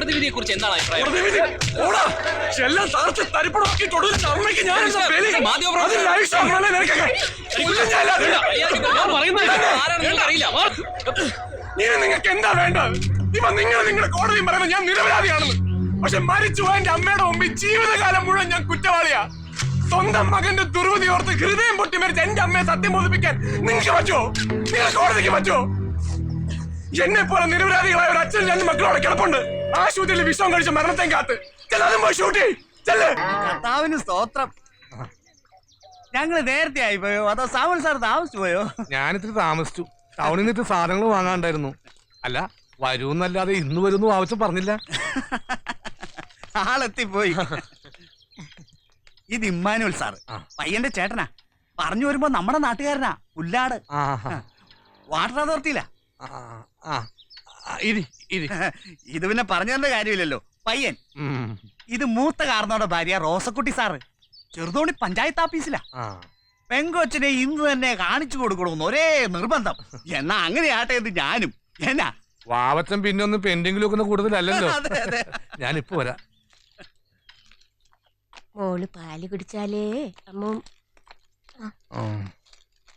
കോടതി വിധിയെ കുറിച്ച് എന്താണ് അഭിപ്രായം. എല്ലാം തകർത്ത് അമ്മയ്ക്ക് ഞാൻ എന്താ ബലി? അത് live show ആണല്ലേ നിനക്കൊക്കെ? കൊല്ലും ഞാൻ അല്ലാതെ. ഞാൻ പറയുന്നത് ആരാണെന്ന് നിങ്ങൾക്ക് അറിയില്ല വാ. ഇനി നിങ്ങൾക്ക് എന്താ വേണ്ടത് ഇവ നിങ്ങൾ നിങ്ങളുടെ കോടതിയും പറയുന്നത് ഞാൻ നിരപരാധിയാണെന്ന് പക്ഷെ മരിച്ചു പോയ എന്റെ അമ്മയുടെ മുമ്പിൽ ജീവിതകാലം മുഴുവൻ ഞാൻ കുറ്റവാളിയാ സ്വന്തം മകന്റെ ദുർവിധി ഓർത്ത് ഹൃദയം പൊട്ടി മരിച്ച എന്റെ അമ്മയെ സത്യം ബോധിപ്പിക്കാൻ നിങ്ങൾക്ക് പറ്റുമോ നിങ്ങൾ കോടതിക്ക് പറ്റുമോ എന്നെ പോലെ നിരപരാധികളായ ഒരു അച്ഛൻ രണ്ട് മക്കളോടെ കിടപ്പുണ്ട് ആശുപത്രിയിൽ വിഷം കഴിച്ച മരണത്തെ കാത്ത്. കർത്താവിന് സ്തോത്രം. ഞങ്ങൾ നേരത്തെ ആയി പോയോ അതോ സാമൽ സാർ താമസിച്ചു പോയോ? ഞാനിത്തിരി താമസിച്ചു. ടൗണിൽ നിന്നിട്ട് സാധനങ്ങൾ വാങ്ങാണ്ടായിരുന്നു. അല്ല വരൂന്നല്ലാതെ ഇന്ന് വരുന്നു ആവശ്യം പറഞ്ഞില്ല. ആളെത്തിപ്പോയി. ഇത് ഇമ്മാനുവൽ സാറ്. പയ്യന്റെ ചേട്ടനാ. പറഞ്ഞു വരുമ്പോ നമ്മുടെ നാട്ടുകാരനാ. പുല്ലാട്. വാട്ടർ അതോറിറ്റിയിലാ. ഇരി ഇരി. ഇത് പിന്നെ പറഞ്ഞു തരേണ്ട കാര്യമില്ലല്ലോ. പയ്യൻ. ഇത് മൂത്ത കാർന്നോടെ ഭാര്യ റോസക്കുട്ടി സാറ്. ചെറുതോണി പഞ്ചായത്ത് ഓഫീസിലാ. പെങ്കൊച്ചിനെ ഇന്ന് തന്നെ കാണിച്ചു കൊടുക്കണമെന്ന് ഒരേ നിർബന്ധം. എന്നാ അങ്ങനെയാട്ടെ എന്ന് ഞാനും. എന്നാ? വാവച്ചൻ പിന്നെ ഒന്ന് പെൻഡിങ്ങിൽ വെക്കുന്ന കൂടുതലല്ലല്ലോ. ഞാനിപ്പോ വരാ. മോൾ പാൽ കുടിച്ചാലേ. അമ്മ.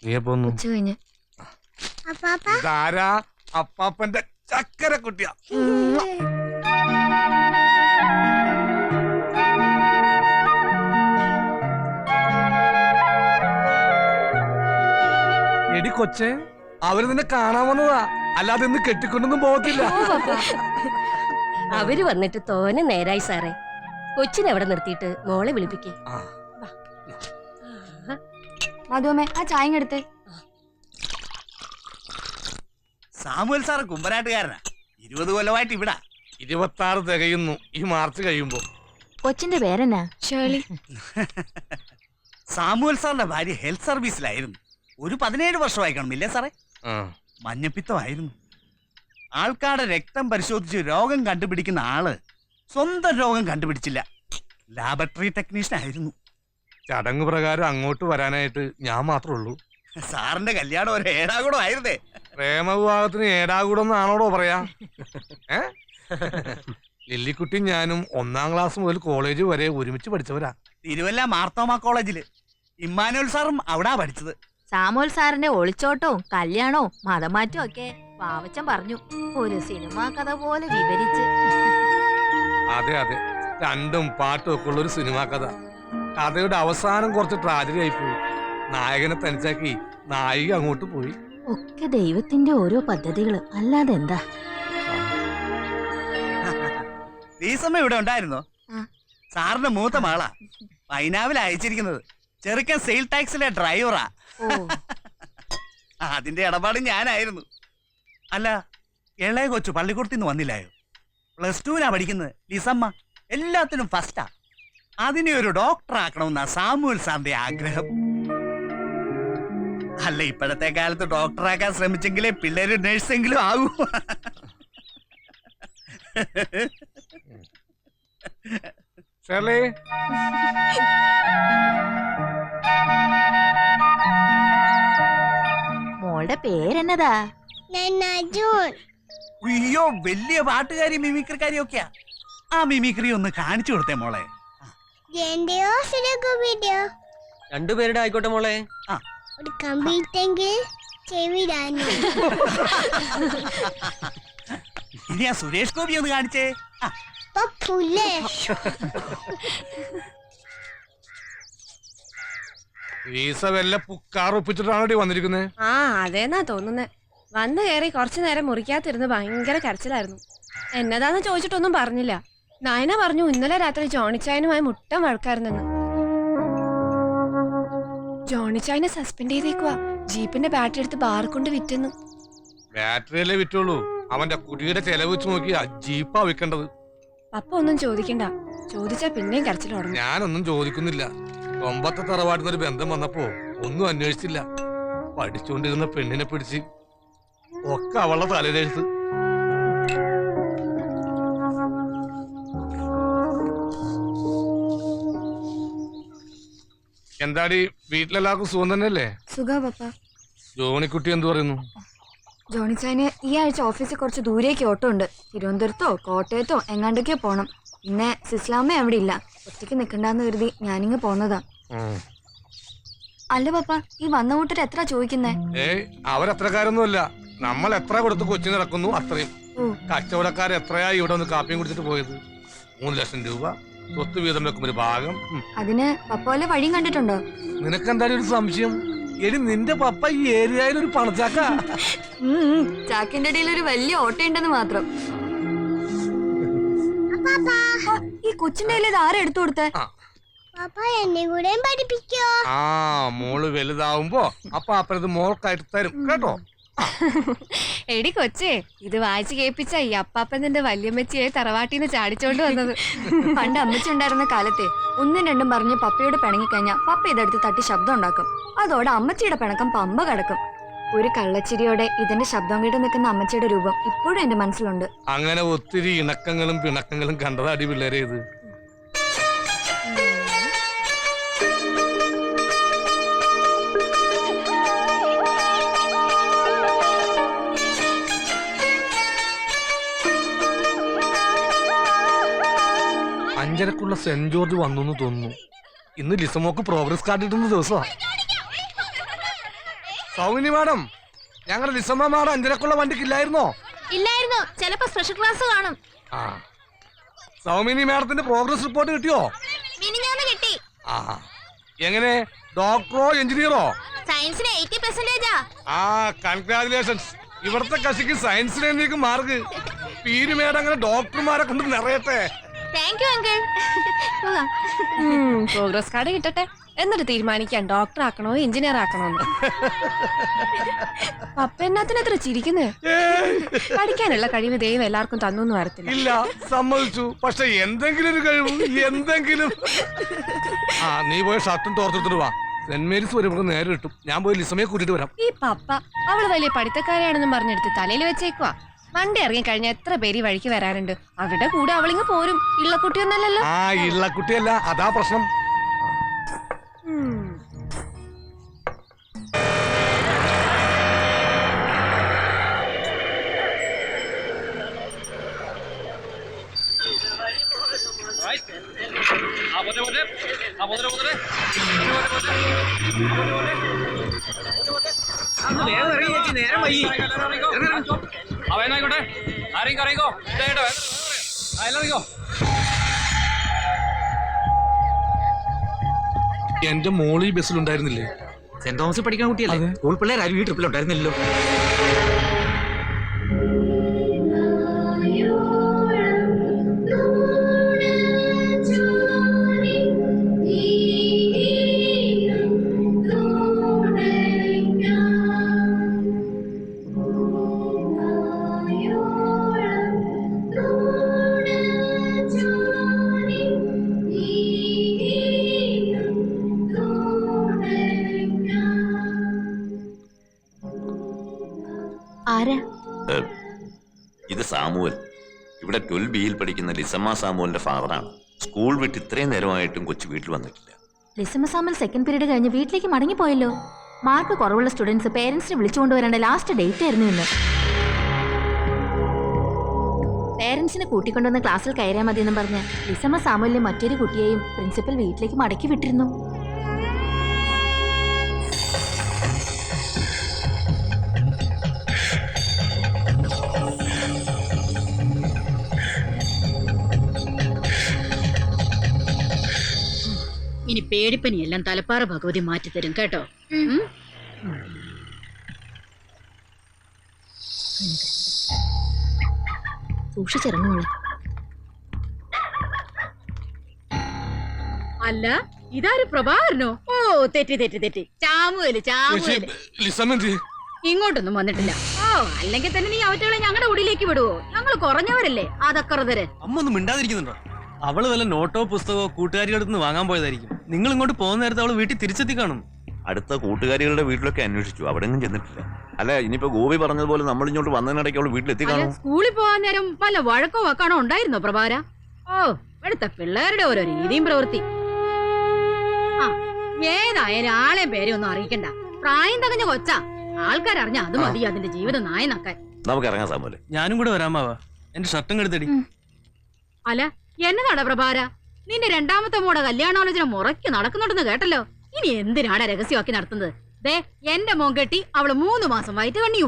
നീ അപ്പാപ്പന്റെ ചക്കര കുട്ടിയാ. എടി കൊച്ചെ അവർ നിന്നെ കാണാൻ വന്നതാ. അല്ലാതെ ഇന്ന് കെട്ടിക്കൊണ്ടൊന്നും പോകത്തില്ല. അവർ വന്നിട്ട് തോനെ നേരായി സാറേ. കൊച്ചിനെ അവിടെ നിർത്തിയിട്ട് മോളെ വിളിപ്പിക്കേ. ആ. മധുവമ്മേ ആ ചായ എടുത്തേ. സാമുവൽ സാറ് കുമ്പനാട്ടുകാരനാ. ഇരുപത് കൊല്ലമായിട്ട് ഇവിടാ. ഇരുപത്തി ആറ് തികയുന്നു. ഈ മാർച്ച് കഴിയുമ്പോ. കൊച്ചിന്റെ പേരെന്നാ? ഷേളി. സാമുവൽ സാറിന്റെ ഭാര്യ ഹെൽത്ത് സർവീസിലായിരുന്നു. ഒരു പതിനേഴ് വർഷമായി കാണുമില്ലേ സാറേ? ആ. മഞ്ഞപ്പിത്തമായിരുന്നു. ആൾക്കാരുടെ രക്തം പരിശോധിച്ച് രോഗം കണ്ടുപിടിക്കുന്ന ആൾ സ്വന്തം രോഗം കണ്ടുപിടിച്ചില്ല. ലാബറട്ടറി ടെക്നീഷ്യൻ ആയിരുന്നു. ചടങ്ങ് പ്രകാരം അങ്ങോട്ട് വരാനായിട്ട് ഞാൻ മാത്രമേ ഉള്ളൂ. സാറിന്റെ കല്യാണം ഒരു ഏഴാകുടം ആയിരുന്നേ പ്രേമവിവാഹത്തിന് ഏടാകൂടെന്നാണോടോ പറയാ? ഏ? ലില്ലിക്കുട്ടി ഞാനും ഒന്നാം ക്ലാസ് മുതൽ കോളേജ് വരെ ഒരുമിച്ച് പഠിച്ചവരാ. തിരുവല്ല മാർത്തോമ കോളേജിൽ. ഇമ്മാനുവൽ സാറും അവിടാ പഠിച്ചത്. സാമോൽ സാറിന്റെ ഒളിച്ചോട്ടവും കല്യാണവും മതമാറ്റവും ഒക്കെ പാവച്ചൻ പറഞ്ഞു. ഒരു സിനിമാ കഥ പോലെ വിവരിച്ച്. അതെ അതെ. രണ്ടും പാട്ടും ഒക്കെ ഉള്ള ഒരു സിനിമാ കഥ. കഥയുടെ അവസാനം കുറച്ച് ട്രാജഡി ആയിപ്പോയി നായകനെ തനിച്ചാക്കി നായിക അങ്ങോട്ട് പോയി. ഒക്കെ ദൈവത്തിന്റെ ഓരോ പദ്ധതികൾ അല്ലാതെ എന്താ? ഈ സമയം ഇവിടെ ഉണ്ടായിരുന്നോ? സാറിന്റെ മൂത്ത മാളാ. പൈനാവിൽ അയച്ചിരിക്കുന്നത്. ചെറുക്കൻ സെയിൽ ടാക്സിലെ ഡ്രൈവറാ. അതിന്റെ ഇടപാട് ഞാനായിരുന്നു. അല്ല ഇളയ കൊച്ചു പള്ളിക്കൂടത്തിൽ നിന്ന് വന്നില്ലായോ? പ്ലസ് ടുവിനാ പഠിക്കുന്നത് ലിസമ്മ. എല്ലാത്തിനും ഫസ്റ്റാ അതിനെ ഒരു ഡോക്ടർ ആക്കണമെന്നാ സാമുവൽ സാറിന്റെ ആഗ്രഹം. അല്ല ഇപ്പോഴത്തെ കാലത്ത് ഡോക്ടറാക്കാൻ ശ്രമിച്ചെങ്കിലേ പിള്ളേര് നേഴ്സെങ്കിലും ആകൂ ഷേർലി? മോളുടെ പേരെന്നതാ? അയ്യോ വലിയ പാട്ടുകാരി മിമിക്രിക്കാരി ഒക്കെയാ. ആ മിമിക്രി ഒന്ന് കാണിച്ചു കൊടുത്തേ മോളെ. രണ്ടുപേരുടെ ആയിക്കോട്ടെ മോളെ. ഒരു കമ്പി ചെവിടാനു ഇനി ആ സുരേഷ് ഗോപി ഒന്ന് കാണിച്ചേ. പുല്ലേ? വീസ വല്ല പുക്കാർ ഒപ്പിച്ചിട്ടാണോ വന്നിരിക്കുന്നത് ആ അതേന്നാ തോന്നുന്നേ. വന്നു കയറി കുറച്ചു നേരം മുറിക്കാത്തിരുന്ന് ഭയങ്കര കരച്ചിലായിരുന്നു. എന്നതാന്ന് ചോദിച്ചിട്ടൊന്നും പറഞ്ഞില്ല. നായന പറഞ്ഞു ഇന്നലെ രാത്രി ജോണിച്ചായനുമായി മുട്ടം വഴക്കായിരുന്നെന്ന്. ജോണിച്ചായനെ സസ്പെൻഡ് ചെയ്തേക്കുവാ. ജീപ്പിന്റെ ബാറ്ററി എടുത്ത് ബാർ കൊണ്ട് വിറ്റെന്നു. ബാറ്ററിയല്ലേ വിറ്റുള്ളൂ അവന്റെ കുടിയുടെ ചെലവ് വെച്ച് നോക്കി ജീപ്പാ വിൽക്കേണ്ടത്. പപ്പ ഒന്നും ചോദിക്കണ്ട. ചോദിച്ചാ പിന്നെയും കരച്ചിൽ തുടങ്ങും. ഞാനൊന്നും ചോദിക്കുന്നില്ല. കൊമ്പത്തെ തറവാട്ടിൽ ഒരു ബന്ധം വന്നപ്പോ ഒന്നും അന്വേഷിച്ചില്ല. പഠിച്ചുകൊണ്ടിരുന്ന പെണ്ണിനെ പിടിച്ച് ഒക്കെ അവളുടെ തലയിലെഴുത്ത്. എന്താടി വീട്ടിലെല്ലാവർക്കും സുഖം തന്നെയല്ലേ? സുഖാ പപ്പ. ജോണിക്കുട്ടി എന്തു പറയുന്നു? ജോണിച്ചാന് ഈ ആഴ്ച ഓഫീസിൽ കുറച്ച് ദൂരേക്ക് ഓട്ടോ ഉണ്ട്. തിരുവനന്തപുരത്തോ കോട്ടയത്തോ എങ്ങാണ്ടൊക്കെ പോണം. പിന്നെ സിസ്ലാമ്മ അവിടെ ഇല്ല. ഒറ്റയ്ക്ക് നിൽക്കണ്ടെന്ന് കരുതി ഞാനിങ്ങ് പോന്നതാ. അല്ല പപ്പ ഈ വന്ന കൂട്ടർ എത്ര ചോദിക്കുന്നേ? ഏയ് അവരത്രക്കാരൊന്നുമല്ല. നമ്മൾ എത്ര കൊടുത്ത് കൊച്ചി നടക്കുന്നു അത്രയും. കച്ചവടക്കാർ എത്രയായി ഇവിടെ ഒന്ന് കാപ്പിയും കുടിച്ചിട്ട് പോയത്? മൂന്ന് ലക്ഷം രൂപ. സ്വത്ത് വീതം വെക്കും ഒരു ഭാഗം. അതിന് പപ്പോലെ വഴിയും കണ്ടിട്ടുണ്ടോ? നിനക്കെന്തായാലും ഒരു സംശയം? എടി നിന്റെ പപ്പ ഈ ഏരിയയിൽ ഒരു പണച്ചാക്ക. ചാക്കിന്റെ ഇടയിൽ ഒരു വലിയ ഓട്ടയുണ്ടെന്ന് മാത്രം. ഈ കൊച്ചിന്റെ കയ്യിൽ ഇത് ആരാ എടുത്തു കൊടുത്തേ? പഠിപ്പിക്കോ. ആ മോൾ വലുതാവുമ്പോ അപ്പൊ അപ്പഴത് മോൾക്കായിട്ട് തരും. കേട്ടോ? എടി കൊച്ചേ ഇത് വായിച്ച് കേൾപ്പിച്ച ഈ അപ്പാപ്പൻ നിന്റെ വല്യമ്മച്ചിയെ തറവാട്ടിന്ന് ചാടിച്ചോണ്ട് വന്നത്. പണ്ട് അമ്മച്ചി ഉണ്ടായിരുന്ന കാലത്തെ ഒന്നും രണ്ടും പറഞ്ഞ് പപ്പയോട് പിണങ്ങിക്കഴിഞ്ഞാൽ പപ്പ ഇതെടുത്ത് തട്ടി ശബ്ദം ഉണ്ടാക്കും. അതോടെ അമ്മച്ചിയുടെ പിണക്കം പമ്പ കടക്കും. ഒരു കള്ളച്ചിരിയോടെ ഇതിന്റെ ശബ്ദം കേട്ട് നിൽക്കുന്ന അമ്മച്ചിയുടെ രൂപം ഇപ്പോഴും എന്റെ മനസ്സിലുണ്ട്. അങ്ങനെ ഒത്തിരി ഇണക്കങ്ങളും പിണക്കങ്ങളും കണ്ടതാടി പിള്ളേരെ ഇത്. അഞ്ചരക്കുള്ള സെന്റ് ജോർജ് വന്നു എന്ന് തോന്നുന്നു. ഇന്ന് ലിസമോക്ക് പ്രോഗ്രസ് കാർഡ് കിട്ടുന്ന ദിവസമാ. സൗമിനി മാഡം ഞങ്ങളുടെ ലിസമ്മ മാഡം അഞ്ചരക്കുള്ള വണ്ടിക്ക് ഇല്ലായിരുന്നോ? ഇല്ലായിരുന്നു. ചിലപ്പോ സ്പെഷ്യൽ ക്ലാസ് കാണും. ആ. സൗമിനി മാഡത്തിന്റെ പ്രോഗ്രസ് റിപ്പോർട്ട് കിട്ടിയോ? മിനിഞ്ഞാന്ന് കിട്ടി. ആ. എങ്ങനെ? ഡോക്ടറോ എഞ്ചിനീയറോ സയൻസിന് എയ്റ്റി പെർസെന്റേജാ ആ. കൺഗ്രാചുലേഷൻസ് ഇവിടുത്തെ കശിക്ക് സയൻസിനെ മാർക്ക് പീരുമേടങ്ങനെ അങ്ങനെ ഡോക്ടർമാരെ കൊണ്ട് നിറയട്ടെ. Thank you uncle progress card കിട്ടട്ടെ. എന്നിട്ട് തീരുമാനിക്കാം ഡോക്ടർ ആക്കണോ എഞ്ചിനീയർ ആക്കണോ പപ്പ എന്നാത്തിന് എത്ര ചിരിക്കുന്നേ? പഠിക്കാനുള്ള കഴിവ് ദൈവം എല്ലാവർക്കും തന്നു വരത്തില്ല. ഇല്ല സമ്മതിച്ചു. പക്ഷെ എന്തെങ്കിലും ഒരു കഴിവ് എന്തെങ്കിലും. ആ നീ പോയി ഷർട്ടും തോർത്തെടുത്തിട്ട് വാ. സെന്റ് മേരീസ് വരുമ്പോൾ നേരെ കിട്ടും. ഞാൻ പോയി ലിസമയെ കൂട്ടിട്ട് വരാം. ഈ പപ്പ അവൾ വലിയ പഠിത്തക്കാരാണെന്നും പറഞ്ഞെടുത്ത് തലയിൽ വെച്ചേക്കുവാ. വണ്ടി ഇറങ്ങി കഴിഞ്ഞാൽ എത്ര പേര് ഈ വഴിക്ക് വരാനുണ്ട് അവരുടെ കൂടെ അവളിങ്ങ് പോരും ഇള്ളക്കുട്ടിയൊന്നല്ലല്ലോ ആ ഇള്ളക്കുട്ടിയല്ല അതാ പ്രശ്നം നേരം വൈകി ആ ആരെയും കറിയിക്കോ? ആ എന്റെ മോൾ ഈ ബസ്സിലുണ്ടായിരുന്നില്ലേ? സെന്റ് തോമസ് പഠിക്കാൻ കുട്ടിയല്ലേ? സ്കൂൾ പിള്ളേർ ആരും ഈ ട്രിപ്പിലുണ്ടായിരുന്നില്ലല്ലോ ആരാ? ഇത് സാമുവൽ. ഇവിടെ ട്വൽവ് ബിയിൽ പഠിക്കുന്ന ലിസമ്മ സാമുവലിന്റെ ഫാദറാണ്. സ്കൂൾ വിട്ട് ഇത്രയും നേരമായിട്ടും കൊച്ചു വീട്ടിൽ വന്നിട്ടില്ല. ലിസമ്മ സാമൽ സെക്കൻഡ് പീരീഡ് കഴിഞ്ഞ് വീട്ടിലേക്ക് മടങ്ങിപ്പോയല്ലോ. മാർക്ക് കുറവുള്ള സ്റ്റുഡൻസ് പേരൻസിനെ വിളിച്ചുകൊണ്ട് വരേണ്ട ലാസ്റ്റ് ഡേറ്റ് ആയിരുന്നു ഇന്ന്. പേരൻസിനെ കൂട്ടിക്കൊണ്ടുവന്ന് ക്ലാസ്സിൽ കയറിയാൽ മതി എന്നും പറഞ്ഞ് ലിസമ്മ സാമുലിന്റെ മറ്റൊരു കുട്ടിയെയും പ്രിൻസിപ്പൽ വീട്ടിലേക്ക് മടക്കി വിട്ടിരുന്നു. ഇനി പേടിപ്പനിയെല്ലാം തലപ്പാറ ഭഗവതി മാറ്റിത്തരും കേട്ടോ? ഉം? സൂക്ഷിച്ചിറങ്ങോളെ അല്ല ഇതാര് പ്രഭാകരനോ? ഓ തെറ്റി തെറ്റി തെറ്റി. ചാമുവൽ ചാമുവൽ. ഇങ്ങോട്ടൊന്നും വന്നിട്ടില്ല. ഓ അല്ലെങ്കിൽ തന്നെ നീ അവറ്റകളെ ഞങ്ങളുടെ ഉടിയിലേക്ക് വിടുവോ? ഞങ്ങൾ കുറഞ്ഞവരല്ലേ അതക്കറുതരെ അമ്മ ഒന്നും മിണ്ടാതിരിക്കുന്നുണ്ടോ? അവൾ വല്ല നോട്ടോ പുസ്തകമോ കൂട്ടുകാരികളുടെ അടുത്ത് നിന്ന് വാങ്ങാൻ പോയതായിരിക്കും. നിങ്ങൾ ഇങ്ങോട്ട് പോകുന്ന നേരത്തെ അവൾ വീട്ടിൽ തിരിച്ചെത്തി കാണും. അടുത്ത കൂട്ടുകാരികളുടെ വീട്ടിലൊക്കെ അന്വേഷിച്ചു. അവിടെ ഒന്നും ചെന്നിട്ടില്ല. അല്ല ഇനിയിപ്പോ ഗോപി പറഞ്ഞതുപോലെ നമ്മൾ ഇങ്ങോട്ട് വന്നതിനിടയ്ക്ക് അവൾ വീട്ടിലെത്തി കാണും സ്കൂളിൽ പോകാൻ നേരം പല വഴക്കോ വക്കാണോ ഉണ്ടായിരുന്നോ പ്രഭാര ഓ ഇവിടുത്തെ പിള്ളേരുടെ ഓരോ രീതിയും പ്രവൃത്തി. ആ ഏതായാലും ആളെ പേരെയും ഒന്നും അറിയിക്കണ്ട. പ്രായം തകഞ്ഞ കൊച്ചാ. ആൾക്കാരറിഞ്ഞ അത് മതി അതിന്റെ ജീവിതം നായനാക്കാൻ. നമുക്ക് ഇറങ്ങാൻ സാമ്പോലെ ഞാനും കൂടെ വരാമാവാ എന്റെ ഷർട്ടും കെടുത്തടി. അല്ല എന്നതാടാ പ്രഭാര? നിന്റെ രണ്ടാമത്തെ മോടെ കല്യാണാലോചന മുറയ്ക്ക് നടക്കുന്നുണ്ടെന്ന് കേട്ടല്ലോ. ഇനി എന്തിനാണ് രഹസ്യമാക്കി നടത്തുന്നത്? ദേ എന്റെ മോൻ കെട്ടി അവൾ മൂന്ന് മാസം വയറ്റ് കണ്ണിയോ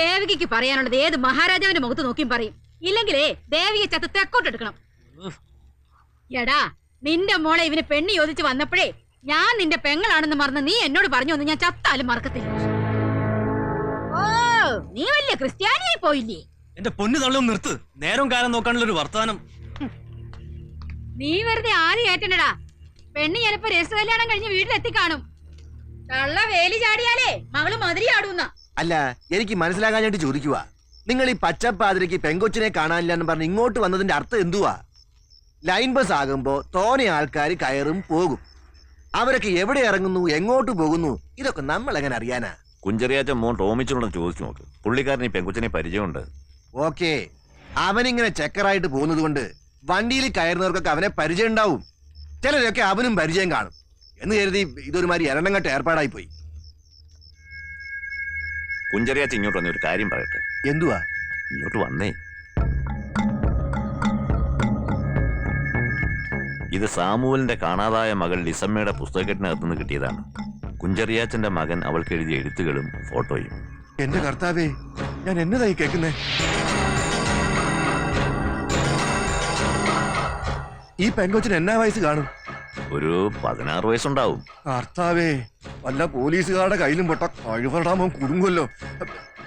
ദേവികയ്ക്ക് പറയാനുള്ളത് ഏത് മഹാരാജാവിന്റെ മുഖത്ത് നോക്കിയും പറയും. ഇല്ലെങ്കിലേ ദേവിയെ ചത്ത് തെക്കോട്ടെടുക്കണം എടാ നിന്റെ മോളെ ഇവന് പെണ്ണി ചോദിച്ചു വന്നപ്പോഴേ ഞാൻ നിന്റെ പെങ്ങളാണെന്ന് മറന്ന് നീ എന്നോട് പറഞ്ഞു എന്ന് ഞാൻ ചത്താലും മറക്കത്തില്ല. ഓ നീ വലിയ ക്രിസ്ത്യാനിയായി പോയില്ലേ? എന്റെ പൊന്നു തള്ളും നിർത്ത്. നേരം കാലം നോക്കാനുള്ള ഒരു വർത്താനം നീ വെറുതെ ആര് ഏറ്റണ്ടടാ. പെണ്ണ് ചിലപ്പോ രസ കല്യാണം കഴിഞ്ഞ് വീട്ടിലെത്തി കാണും കള്ള വേലി ചാടിയാലേ മകൾ മതിരി ആടൂന്ന അല്ല എനിക്ക് മനസ്സിലാകാനായിട്ട് ചോദിക്കുക നിങ്ങൾ ഈ പച്ചപ്പാതിരയ്ക്ക് പെങ്കൊച്ചിനെ കാണാനില്ല എന്ന് പറഞ്ഞ് ഇങ്ങോട്ട് വന്നതിന്റെ അർത്ഥം എന്തുവാ? ലൈൻ ബസ് ആകുമ്പോ തോനെ ആൾക്കാർ കയറും പോകും. അവരൊക്കെ എവിടെ ഇറങ്ങുന്നു എങ്ങോട്ട് പോകുന്നു ഇതൊക്കെ നമ്മൾ എങ്ങനെ അറിയാനാ? കുഞ്ചറിയാച്ച മോൻ ടോമിച്ചോടൊന്ന് ചോദിച്ചു നോക്ക്. പുള്ളിക്കാരൻ ഈ പെങ്കുച്ചനെ പരിചയമുണ്ട്. ഓക്കേ. അവനിങ്ങനെ ചെക്കറായിട്ട് പോകുന്നത് കൊണ്ട് വണ്ടിയിൽ കയറുന്നവർക്കൊക്കെ അവനെ പരിചയം ഉണ്ടാവും. ചിലരൊക്കെ അവനും പരിചയം കാണും. എന്ന് കരുതി ഇതൊരുമാതിരി എരണങ്ങട്ട് ഏർപ്പാടായി പോയി കുഞ്ചറിയാച്ച ഇങ്ങോട്ട് വന്ന ഒരു കാര്യം പറയട്ടെ? എന്തുവാ? ഇങ്ങോട്ട് വന്നേ. ഇത് സാമുവലിന്റെ കാണാതായ മകൾ ലിസമ്മയുടെ പുസ്തകത്തിനകത്ത് നിന്ന് കിട്ടിയതാണ്. കുഞ്ചറിയാച്ചന്റെ മകൻ അവൾക്ക് എഴുതിയ എഴുത്തുകളും ഫോട്ടോയും. എന്റെ കർത്താവേ ഞാൻ എന്നതായി കേൾക്കുന്നേ? ഈ പെങ്കൊച്ചിന് എന്നാ വയസ്സ് കാണും? ഒരു പതിനാറ് വയസ്സുണ്ടാവും. കർത്താവേ വല്ല പോലീസുകാരുടെ കയ്യിലും പൊട്ട കഴിവടാമോ കുടുങ്ങുമല്ലോ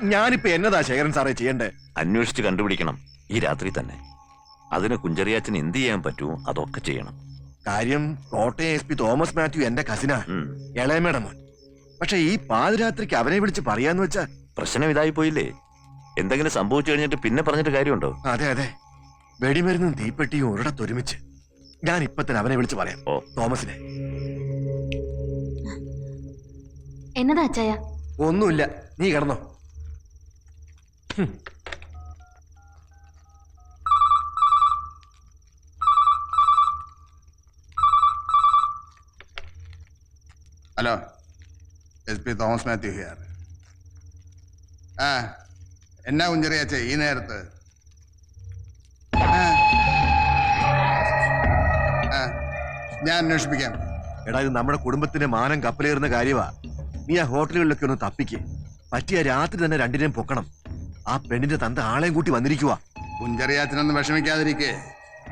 ഞാനിപ്പോ എന്നതാ ശേഖരൻ സാറേ ചെയ്യണ്ടേ? അന്വേഷിച്ച് കണ്ടുപിടിക്കണം ഈ രാത്രി തന്നെ. അതിന് കുഞ്ചറിയാച്ചന് എന്ത് ചെയ്യാൻ പറ്റുമോ അതൊക്കെ ചെയ്യണം. കാര്യം Kottayam S P Thomas Mathew എന്റെ കസിനാ ഉം. ഇളയമേട മോൻ. പക്ഷെ ഈ പാതിരാത്രിക്ക് അവനെ വിളിച്ച് പറയാന്ന് വെച്ചാ പ്രശ്നം ഇതായി പോയില്ലേ? എന്തെങ്കിലും സംഭവിച്ചു കഴിഞ്ഞിട്ട് പിന്നെ പറഞ്ഞിട്ട് കാര്യമുണ്ടോ? അതെ അതെ. വെടിമരുന്നും തീപ്പെട്ടിയും ഒരിടത്തൊരുമിച്ച് ഞാൻ ഇപ്പൊ തന്നെ അവനെ വിളിച്ചു പറയാം. ഓ. തോമസിനെ. എന്നതാ അച്ചായ? ഒന്നുമില്ല. നീ കിടന്നോ. Hello S P Thomas Mathew here ആ എന്നാ കുഞ്ചറിയാച്ചേ ഈ നേരത്ത്? ഞാൻ അന്വേഷിപ്പിക്കാം. എടാ ഇത് നമ്മുടെ കുടുംബത്തിന്റെ മാനം കപ്പലേറുന്ന കാര്യമാ നീ ആ ഹോട്ടലുകളിലൊക്കെ ഒന്ന് തപ്പിക്ക്. പറ്റിയ രാത്രി തന്നെ രണ്ടിനെയും പൊക്കണം. ആ പെണ്ണിന്റെ തന്ത ആളെയും കൂട്ടി വന്നിരിക്കുവാ. പുഞ്ചറിയാത്തിനൊന്നും വിഷമിക്കാതിരിക്കേ.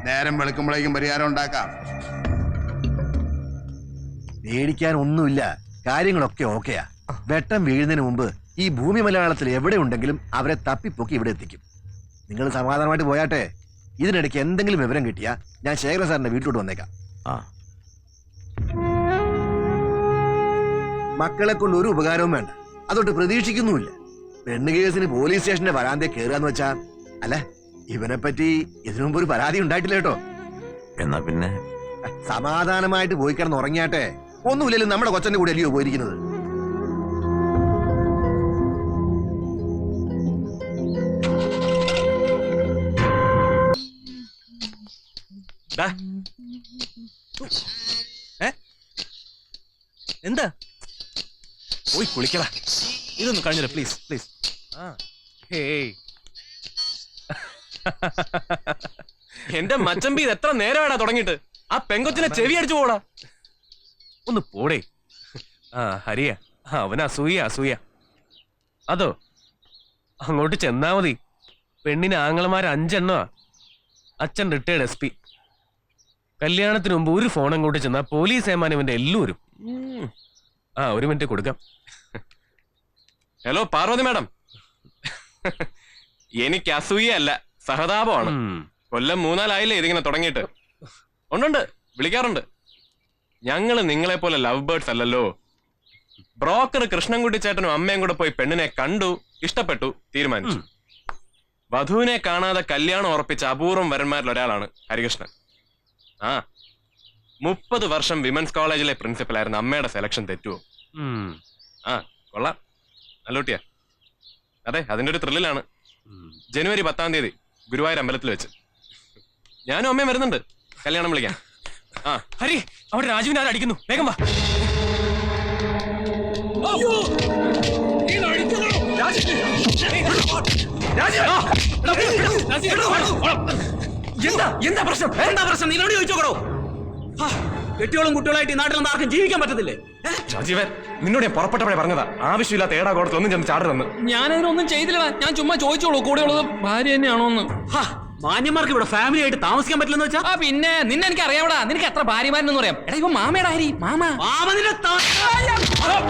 നേരം വെളുക്കുമ്പോഴേക്കും പരിഹാരം ഉണ്ടാക്കാം. പേടിക്കാൻ ഒന്നുമില്ല. കാര്യങ്ങളൊക്കെ ഓക്കെയാ. വെട്ടം വീഴുന്നതിന് മുമ്പ് ഈ ഭൂമി മലയാളത്തിൽ എവിടെ ഉണ്ടെങ്കിലും അവരെ തപ്പിപ്പൊക്കി ഇവിടെ എത്തിക്കും. നിങ്ങൾ സമാധാനമായിട്ട് പോയാട്ടെ. ഇതിനിടയ്ക്ക് എന്തെങ്കിലും വിവരം കിട്ടിയാ ഞാൻ ശേഖര സാറിന്റെ വീട്ടിലോട്ട് വന്നേക്കാം. ആ. മക്കളെ കൊണ്ട് ഒരു ഉപകാരവും വേണ്ട. അതൊട്ട് പ്രതീക്ഷിക്കുന്നുമില്ല. പെണ്ണ് കേസിന് പോലീസ് സ്റ്റേഷന്റെ വരാന്തയെ കയറുകയെന്ന് വെച്ചാ അല്ല ഇവനെ പറ്റി ഇതിനു മുമ്പ് ഒരു പരാതി ഉണ്ടായിട്ടില്ല കേട്ടോ. എന്നാ പിന്നെ? സമാധാനമായിട്ട് പോയി കിടന്ന് ഉറങ്ങിയാട്ടെ ഒന്നുമില്ലല്ലോ നമ്മുടെ കൊച്ചന്റെ കൂടെ അല്ലയോ പോയിരിക്കുന്നത്? എന്താ? പോയി കുളിക്കടാ. ഇതൊന്ന് കഴിഞ്ഞില്ല പ്ലീസ് പ്ലീസ് ഹേയ്. എന്റെ മച്ചമ്പി ഇത് എത്ര നേരമാടാ തുടങ്ങിയിട്ട്? ആ പെങ്കൊച്ചിനെ ചെവി അടിച്ചു പോടാ. ഒന്ന് പോടേ. ആ ഹരിയ. അവൻ അസൂയ അസൂയ. അതോ അങ്ങോട്ട് ചെന്നാ മതി. പെണ്ണിന് ആങ്ങളമാർ അഞ്ചെണ്ണോ അച്ഛൻ റിട്ടയർഡ് എസ് പി കല്യാണത്തിന് മുമ്പ് ഒരു ഫോൺ അങ്ങോട്ട് ചെന്നാ പോലീസ് ഏമാൻ ഇവന്റെ എല്ലാവരും. ആ ഒരു മിനിറ്റ് കൊടുക്കാം. Hello Parvathi madam. എനിക്ക് അസൂയല്ല സഹതാപമാണ്. കൊല്ലം മൂന്നാലായില്ലേ ഇതിങ്ങനെ തുടങ്ങിയിട്ട്? ഉണ്ടുണ്ട് വിളിക്കാറുണ്ട്. ഞങ്ങൾ നിങ്ങളെ പോലെ ലവ് ബേർഡ്സ് അല്ലല്ലോ. ബ്രോക്കർ കൃഷ്ണൻകുട്ടി ചേട്ടനും അമ്മയും കൂടെ പോയി പെണ്ണിനെ കണ്ടു ഇഷ്ടപ്പെട്ടു തീരുമാനിച്ചു. വധുവിനെ കാണാതെ കല്യാണം ഉറപ്പിച്ച അപൂർവം വരന്മാരിൽ ഒരാളാണ് ഹരികൃഷ്ണൻ. ആ മുപ്പത് വർഷം വിമൻസ് കോളേജിലെ പ്രിൻസിപ്പൽ ആയിരുന്നു അമ്മയുടെ സെലക്ഷൻ തെറ്റുവോ ആ കൊള്ളാം നല്ലൂട്ടിയാ അതെ അതിന്റെ ഒരു ത്രില്ലിലാണ് ജനുവരി പത്താം തീയതി ഗുരുവായൂർ അമ്പലത്തിൽ വെച്ച് ഞാനും അമ്മയും വരുന്നുണ്ട് കല്യാണം വിളിക്കാൻ ആ ഹരി അവിടെ രാജുവിനെ അടിക്കുന്നു വേഗം വാ എന്താ എന്താ പ്രശ്നം എന്താ പ്രശ്നം നിന്നോട് ചോദിച്ചോക്കടോ കെട്ടിയോളും കുട്ടികളായിട്ട് ഈ നാട്ടിൽ ആർക്കും ജീവിക്കാൻ പറ്റത്തില്ലേ രാജീവൻ നിന്നോട് ഞാൻ പുറപ്പെട്ടപ്പോഴേ പറഞ്ഞതാ ആവശ്യമില്ലാത്ത ഏടാ കോടത്തിൽ ഒന്നും ചെന്ന് ചാടരുതെന്ന് ഞാനതിനൊന്നും ചെയ്തില്ല ഞാൻ ചുമ്മാ ചോദിച്ചോളൂ കൂടെയുള്ളത് ഭാര്യ തന്നെയാണോന്ന് മാന്യന്മാർക്ക് ഇവിടെ ഫാമിലി ആയിട്ട് താമസിക്കാൻ പറ്റില്ലെന്ന് വെച്ചാ ആ പിന്നെ നിന്നെ എനിക്ക് അറിയാവടാ നിനക്ക് എത്ര ഭാര്യമാരെന്ന് പറയാം എടാ ഇവ മാമയുടെ ഹരി മാമ മാമനിലെ താ-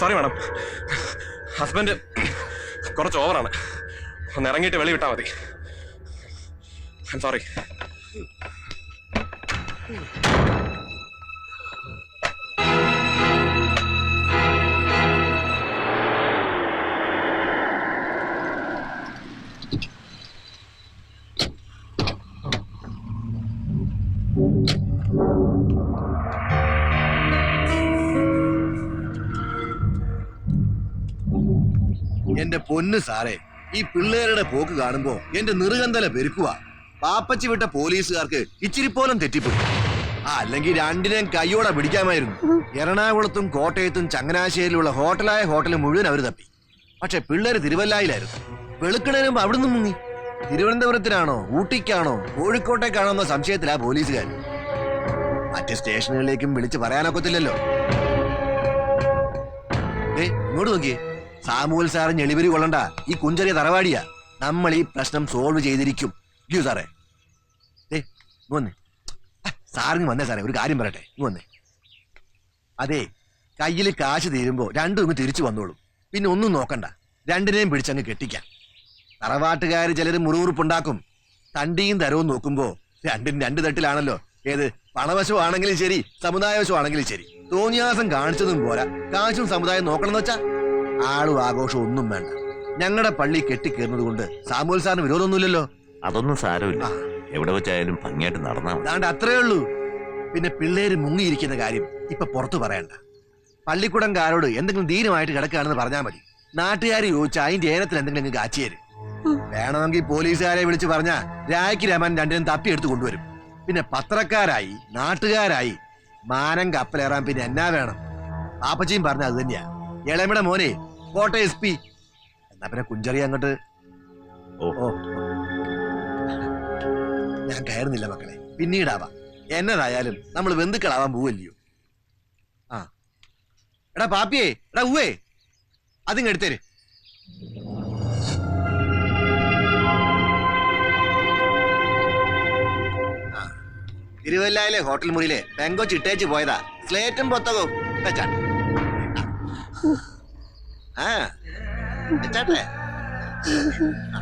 സോറി മാഡം ഹസ്ബൻഡ് കുറച്ച് ഓവറാണ്. ഒന്ന് ഇറങ്ങിയിട്ട് വെളി വിട്ടാൽ മതി. സോറി എന്റെ പൊന്ന് സാറേ ഈ പിള്ളേരുടെ പോക്ക് കാണുമ്പോ എന്റെ നിറുകന്തല പെരുക്കുക പാപ്പച്ചി വിട്ട പോലീസുകാർക്ക് ഇച്ചിരി പോലും തെറ്റിപ്പോയി. ആ അല്ലെങ്കിൽ രണ്ടിനെയും കൈയോടെ പിടിക്കാമായിരുന്നു. എറണാകുളത്തും കോട്ടയത്തും ചങ്ങനാശ്ശേരിയിലുള്ള ഹോട്ടലായ ഹോട്ടൽ മുഴുവൻ അവർ തപ്പി. പക്ഷെ പിള്ളേര് തിരുവല്ലായിലായിരുന്നു. വെളുക്കണേനും അവിടുന്ന് മുങ്ങി. തിരുവനന്തപുരത്തിനാണോ ഊട്ടിക്കാണോ കോഴിക്കോട്ടേക്കാണോ എന്ന സംശയത്തിലാ പോലീസുകാർ മറ്റ് സ്റ്റേഷനുകളിലേക്കും വിളിച്ച് പറയാനൊക്കത്തില്ലല്ലോ. ഏ ഇങ്ങോട്ട് നോക്കിയേ. സാമൂൽ സാറ് ഞെളിവരി കൊള്ളണ്ട. ഈ കുഞ്ചറിയ തറവാടിയാ. നമ്മൾ ഈ പ്രശ്നം സോൾവ് ചെയ്തിരിക്കും. ഇല്ലയോ സാറേ. ഏ വന്നേ. സാറിന് വന്നേ സാറേ. ഒരു കാര്യം പറയട്ടെ. വന്നേ. അതെ കയ്യിൽ കാശ് തീരുമ്പോൾ രണ്ടും ഇങ്ങ് തിരിച്ചു വന്നോളൂ. പിന്നെ ഒന്നും നോക്കണ്ട. രണ്ടിനെയും പിടിച്ചങ്ങ് കെട്ടിക്കാം. തറവാട്ടുകാർ ചിലർ മുറിവുറുപ്പുണ്ടാക്കും തണ്ടിയും തരവും നോക്കുമ്പോൾ രണ്ടും രണ്ട് തട്ടിലാണല്ലോ. ഏത് പണവശമാണെങ്കിലും ശരി സമുദായവശമാണെങ്കിലും ശരി. തോന്നിയാസം കാണിച്ചതും പോരാ. കാശും സമുദായം നോക്കണം എന്ന് വെച്ചാ ആളും ആഘോഷവും ഒന്നും വേണ്ട. ഞങ്ങളുടെ പള്ളി കെട്ടിക്കേറുന്നത് കൊണ്ട് സാമൂൽ സാറിന് വിരോധമൊന്നുമില്ലല്ലോ. അതൊന്നും സാരമില്ല. എവിടെ വെച്ചായാലും ഭംഗിയായിട്ട് നടന്നാ അത്രേ ഉള്ളൂ. പിന്നെ പിള്ളേര് മുങ്ങിയിരിക്കുന്ന കാര്യം ഇപ്പൊ പുറത്തു പറയണ്ട. പള്ളിക്കൂടംകാരോട് എന്തെങ്കിലും ധീരമായിട്ട് കിടക്കുകയാണെന്ന് പറഞ്ഞാൽ മതി. നാട്ടുകാർ ചോദിച്ചാൽ അതിന്റെ ഏനത്തിൽ എന്തെങ്കിലും കാച്ചി തരും. വേണമെങ്കിൽ പോലീസുകാരെ വിളിച്ച് പറഞ്ഞ രായ്ക്ക് രമൻ രണ്ടിനും തപ്പിയെടുത്ത് കൊണ്ടുവരും. പിന്നെ പത്രക്കാരായി നാട്ടുകാരായി മാനം കപ്പലേറാൻ പിന്നെ എന്നാ വേണം? പാപ്പച്ചിയും പറഞ്ഞ അത് തന്നെയാ. ഇളമിടെ മോനെ കോട്ട എസ് പി. എന്നാ പിന്നെ കുഞ്ചറി അങ്ങോട്ട്. ഓ. ഞാൻ കയറുന്നില്ല മക്കളെ. പിന്നീടാവാം എന്നതായാലും നമ്മൾ ബന്ധുക്കളാവാൻ പോവല്ലയോ? ആ. എടാ പാപ്പിയേ എടാ ഉവേ അതിങ്ങ് എടുത്തേര്. തിരുവല്ലായിലെ ഹോട്ടൽ മുറിയിലെ പെങ്കൊച്ച് ചിട്ടേച്ച് പോയതാ. സ്ലേറ്റും പൊത്തകവും വെച്ചാ ആ വെച്ചാട്ടെ ആ.